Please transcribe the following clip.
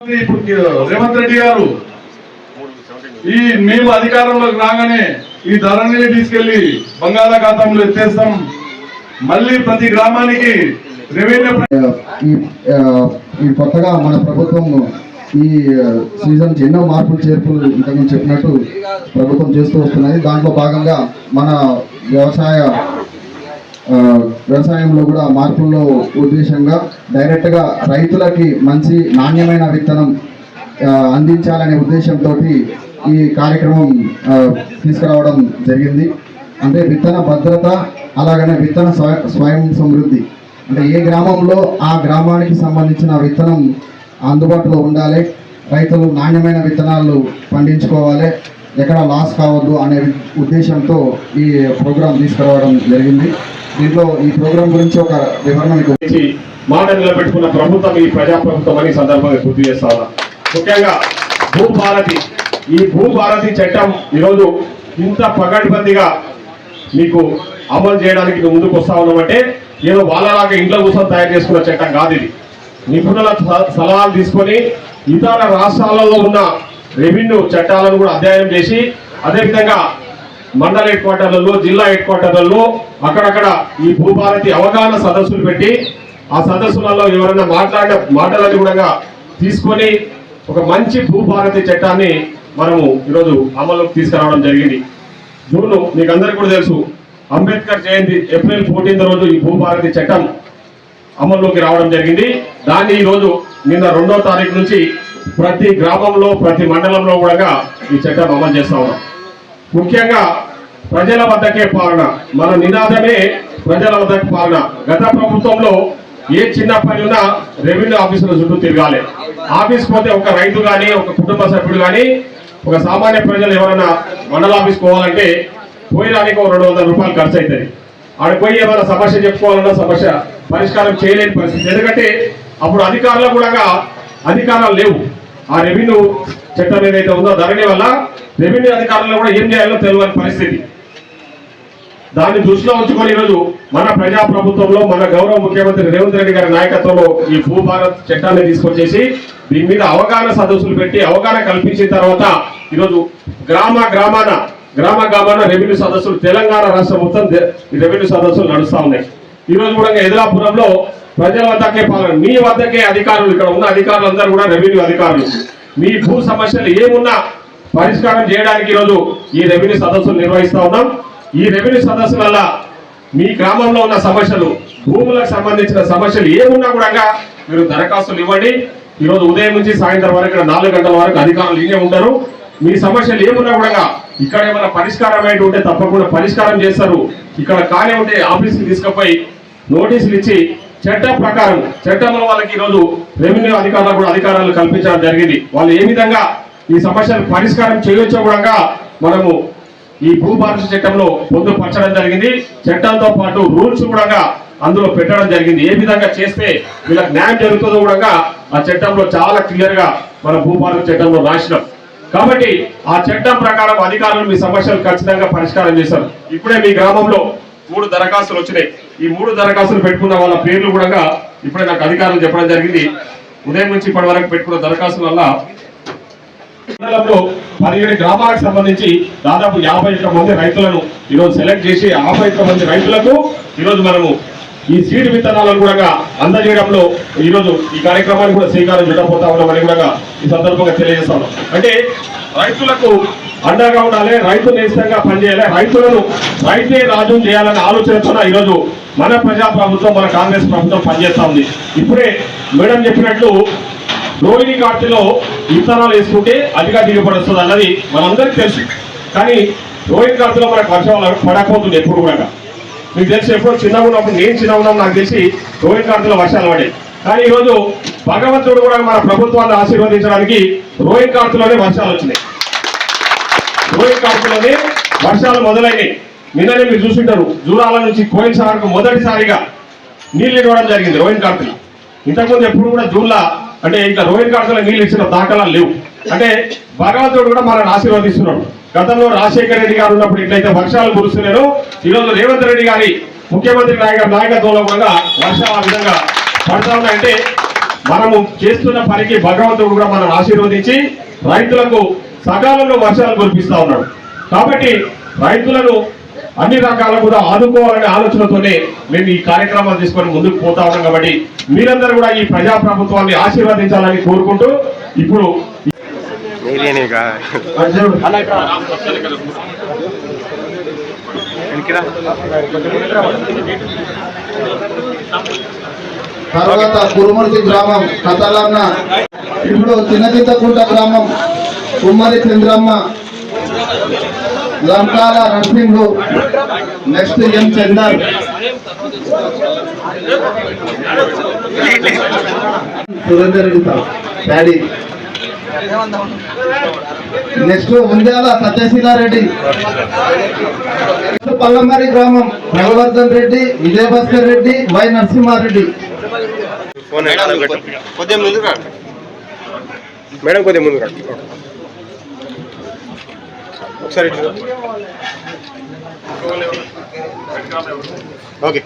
రేవంత్ రెడ్డి గారు ఈ మేము అధికారంలోకి రాగానే ఈ ధరని తీసుకెళ్ళి బంగాళాఖాతంలో ఎత్తేస్తాం. మళ్ళీ ప్రతి గ్రామానికి రెవెన్యూ ఈ కొత్తగా మన ప్రభుత్వం ఈ సీజన్ ఎన్నో మార్పులు చేర్పులు ఇంతకుముందు చెప్పినట్టు ప్రభుత్వం చేస్తూ వస్తున్నది దాంట్లో భాగంగా మన వ్యవసాయ వ్యవసాయంలో కూడా మార్పుల్లో ఉద్దేశంగా డైరెక్ట్గా రైతులకి మంచి నాణ్యమైన విత్తనం అందించాలనే ఉద్దేశంతో ఈ కార్యక్రమం తీసుకురావడం జరిగింది. అంటే విత్తన భద్రత అలాగనే విత్తన స్వయం సమృద్ధి. అంటే ఏ గ్రామంలో ఆ గ్రామానికి సంబంధించిన విత్తనం అందుబాటులో ఉండాలి రైతులు నాణ్యమైన విత్తనాలు పండించుకోవాలి ఎక్కడ లాస్ కావద్దు అనే ఉద్దేశంతో ఈ ప్రోగ్రాం తీసుకురావడం జరిగింది. దీంట్లో ఈ ప్రోగ్రాం గురించి ఒక వివరణ గురించి మాట నిలబెట్టుకున్న ప్రభుత్వం ఈ ప్రజాప్రభుత్వం అని సందర్భంగా గుర్తు చేస్తాను ముఖ్యంగా భూభారతి. ఈ భూభారతి చట్టం ఈరోజు ఇంత పగడ్బందీగా మీకు అమలు చేయడానికి ముందుకు వస్తా ఉన్నామంటే ఏదో వాళ్ళలాగా ఇంట్లో కూర్చొని తయారు చేసుకున్న చట్టం కాదు ఇది. నిపుణుల సలహాలు తీసుకొని ఇతర రాష్ట్రాలలో ఉన్న రెవెన్యూ చట్టాలను కూడా అధ్యయనం చేసి అదేవిధంగా మండల హెడ్ క్వార్టర్లలో జిల్లా హెడ్ క్వార్టర్లలో అక్కడక్కడ ఈ భూభారతి అవగాహన సదస్సులు పెట్టి ఆ సదస్సులలో ఎవరైనా మాట్లాడిన మాటలను కూడా తీసుకొని ఒక మంచి భూభారతి చట్టాన్ని మనము ఈరోజు అమల్లోకి తీసుకురావడం జరిగింది. జూన్ మీకు అందరికీ కూడా తెలుసు అంబేద్కర్ జయంతి ఏప్రిల్ ఫోర్టీన్త్ రోజు ఈ భూభారతి చట్టం అమల్లోకి రావడం జరిగింది. దాన్ని ఈరోజు నిన్న రెండో తారీఖు నుంచి ప్రతి గ్రామంలో ప్రతి మండలంలో కూడా ఈ చట్టం అమలు చేస్తా ఉన్నాం. ముఖ్యంగా ప్రజల వద్దకే పాలన. మన నినాదమే ప్రజల వద్దకు పాలన. గత ప్రభుత్వంలో ఏ చిన్న పని ఉన్నా రెవెన్యూ ఆఫీసుల చుట్టూ తిరగాలి. ఆఫీస్ పోతే ఒక రైతు కానీ ఒక కుటుంబ సభ్యుడు కానీ ఒక సామాన్య ప్రజలు ఎవరైనా మండల ఆఫీస్ పోవాలంటే పోయడానికి ఒక రెండు వందల రూపాయలు ఖర్చు అవుతుంది ఆడ పోయి ఏమైనా సమస్య చెప్పుకోవాలన్నా సమస్య పరిష్కారం చేయలేని పరిస్థితి. ఎందుకంటే అప్పుడు అధికారులు కూడా అధికారాలు లేవు. ఆ రెవెన్యూ చట్టం ఏదైతే ఉందో ధరణి వల్ల రెవెన్యూ అధికారులు కూడా ఏం చేయాలో తెలియని పరిస్థితి. దాన్ని దృష్టిలో ఉంచుకొని ఈరోజు మన ప్రజా ప్రభుత్వంలో మన గౌరవ ముఖ్యమంత్రి రేవంత్ రెడ్డి గారి నాయకత్వంలో ఈ భూభారత్ చట్టాన్ని తీసుకొచ్చేసి దీని మీద అవగాహన సదస్సులు పెట్టి అవగాహన కల్పించిన తర్వాత ఈరోజు గ్రామ గ్రామాన గ్రామ గ్రామాన రెవెన్యూ సదస్సులు తెలంగాణ రాష్ట్ర మొత్తం రెవెన్యూ సదస్సులు నడుస్తూ ఉన్నాయి. ఈరోజు కూడా ఎదురాపురంలో ప్రజల వద్దకే పాలన మీ వద్దకే అధికారులు ఇక్కడ ఉన్న అధికారులందరూ కూడా రెవెన్యూ అధికారులు. మీ భూ సమస్యలు ఏమున్నా పరిష్కారం చేయడానికి ఈరోజు ఈ రెవెన్యూ సదస్సులు నిర్వహిస్తా ఉన్నాం. ఈ రెవెన్యూ సదస్సు వల్ల మీ గ్రామంలో ఉన్న సమస్యలు భూములకు సంబంధించిన సమస్యలు ఏమున్నా కూడా మీరు దరఖాస్తులు ఇవ్వండి. ఈరోజు ఉదయం నుంచి సాయంత్రం వరకు ఇక్కడ నాలుగు గంటల వరకు అధికారులు ఈనే ఉంటారు. మీ సమస్యలు ఏమున్నా కూడా ఇక్కడ ఏమైనా పరిష్కారం ఏంటి ఉంటే తప్పకుండా పరిష్కారం చేస్తారు. ఇక్కడ కానే ఉంటే ఆఫీస్కి తీసుకుపోయి నోటీసులు ఇచ్చి చట్టం ప్రకారం చట్టంలో వాళ్ళకి ఈరోజు రెవెన్యూ అధికారులకు కూడా అధికారాలు కల్పించడం జరిగింది. వాళ్ళు ఏ విధంగా ఈ సమస్యలు పరిష్కారం చేయొచ్చో కూడా మనము ఈ భూభారత చట్టంలో పొందుపరచడం జరిగింది. చట్టంతో పాటు రూల్స్ కూడా అందులో పెట్టడం జరిగింది. ఏ విధంగా చేస్తే వీళ్ళకి న్యాయం జరుగుతుందో కూడా ఆ చట్టంలో చాలా క్లియర్గా మన భూభారత చట్టంలో రాసినాం. కాబట్టి ఆ చట్టం ప్రకారం అధికారులు మీ సమస్యలు ఖచ్చితంగా పరిష్కారం చేశారు. ఇప్పుడే మీ గ్రామంలో మూడు దరఖాస్తులు వచ్చినాయి. ఈ మూడు దరఖాస్తులు పెట్టుకున్న వాళ్ళ పేర్లు కూడా ఇప్పుడే నాకు అధికారులు చెప్పడం జరిగింది. ఉదయం నుంచి ఇప్పటి వరకు పెట్టుకున్న దరఖాస్తుల వల్ల మండలంలో పదిహేడు గ్రామాలకు సంబంధించి దాదాపు యాభై ఒక్క మంది రైతులను ఈరోజు సెలెక్ట్ చేసి యాభై ఒక్క మంది రైతులకు ఈరోజు మనము ఈ సీడ్ విత్తనాలను కూడా అందజేయడంలో ఈరోజు ఈ కార్యక్రమాన్ని కూడా శ్రీకారం చుట్టపోతా ఉన్నామని కూడా ఈ సందర్భంగా తెలియజేస్తాం అంటే రైతులకు అండగా ఉండాలి రైతు నిశ్చితంగా పనిచేయాలి. రైతులను రైతే రాజు చేయాలనే ఆలోచనతో ఈరోజు మన ప్రజా ప్రభుత్వం మన కాంగ్రెస్ ప్రభుత్వం పనిచేస్తా ఉంది. ఇప్పుడే మేడం చెప్పినట్లు రోహిణి ఘాట్లో విత్తనాలు వేసుకుంటే అధిక దిగుబడి వస్తుంది అన్నది మనందరికీ తెలుసు. కానీ రోహిణి ఘాట్లో మనకు వర్షాలు పడకపోతుంది ఎప్పుడు కూడా. మీకు తెలిసి ఎప్పుడు చిన్నగా ఉన్నప్పుడు నేను చిన్న ఉన్నాం నాకు తెలిసి రోహిణి ఘాట్లో వర్షాలు పడాయి కానీ ఈరోజు భగవంతుడు కూడా మన ప్రభుత్వాన్ని ఆశీర్వదించడానికి రోహిణి ఘాట్లోనే వర్షాలు వచ్చినాయి. కోయి కార్తెలోనే వర్షాలు మొదలైనవి నిన్ననే మీరు చూసింటారు జూరాల నుంచి కోయిన్సార్కు మొదటిసారిగా నీళ్ళు ఇవ్వడం జరిగింది రోహిన్ కార్తెలు ఇంతకుముందు ఎప్పుడు కూడా జూన్లా అంటే ఇంకా రోహిన్ కార్తెలో నీళ్ళు ఇచ్చిన దాఖలాలు లేవు. అంటే భగవంతుడు కూడా మనల్ని ఆశీర్వదిస్తున్నాడు. గతంలో రాజశేఖర రెడ్డి గారు ఉన్నప్పుడు ఇట్లయితే వర్షాలు కురుస్తున్నారో ఈరోజు రేవంత్ రెడ్డి గారి ముఖ్యమంత్రి నాయక నాయకత్వంలో కూడా వర్షాలు ఆ విధంగా పడతా ఉన్నాయంటే మనము చేస్తున్న పనికి భగవంతుడు కూడా మనం ఆశీర్వదించి రైతులకు సకాలంలో వర్షాలు కురిపిస్తా ఉన్నాడు. కాబట్టి రైతులను అన్ని రకాలు కూడా ఆదుకోవాలనే ఆలోచనతోనే మేము ఈ కార్యక్రమాలు తీసుకొని ముందుకు పోతా ఉన్నాం కాబట్టి మీరందరూ కూడా ఈ ప్రజా ప్రభుత్వాన్ని ఆశీర్వదించాలని కోరుకుంటూ ఇప్పుడు తర్వాత కురుమూర్తి గ్రామం కథలన్న ఇప్పుడు చిన్నచింతకుంట గ్రామం. Kummari Chandramma Lankala Narsimhu next M Chandar. Daddy. Next Undala Satyasheelareddy. Pallamari గ్రామం బలవర్ధన్ రెడ్డి విజయభాస్కర్ రెడ్డి వై నరసింహారెడ్డి. మేడం కొద్దిగా ముందు మేడం కొద్దిగా ముందు ఒకసారి. ఓకే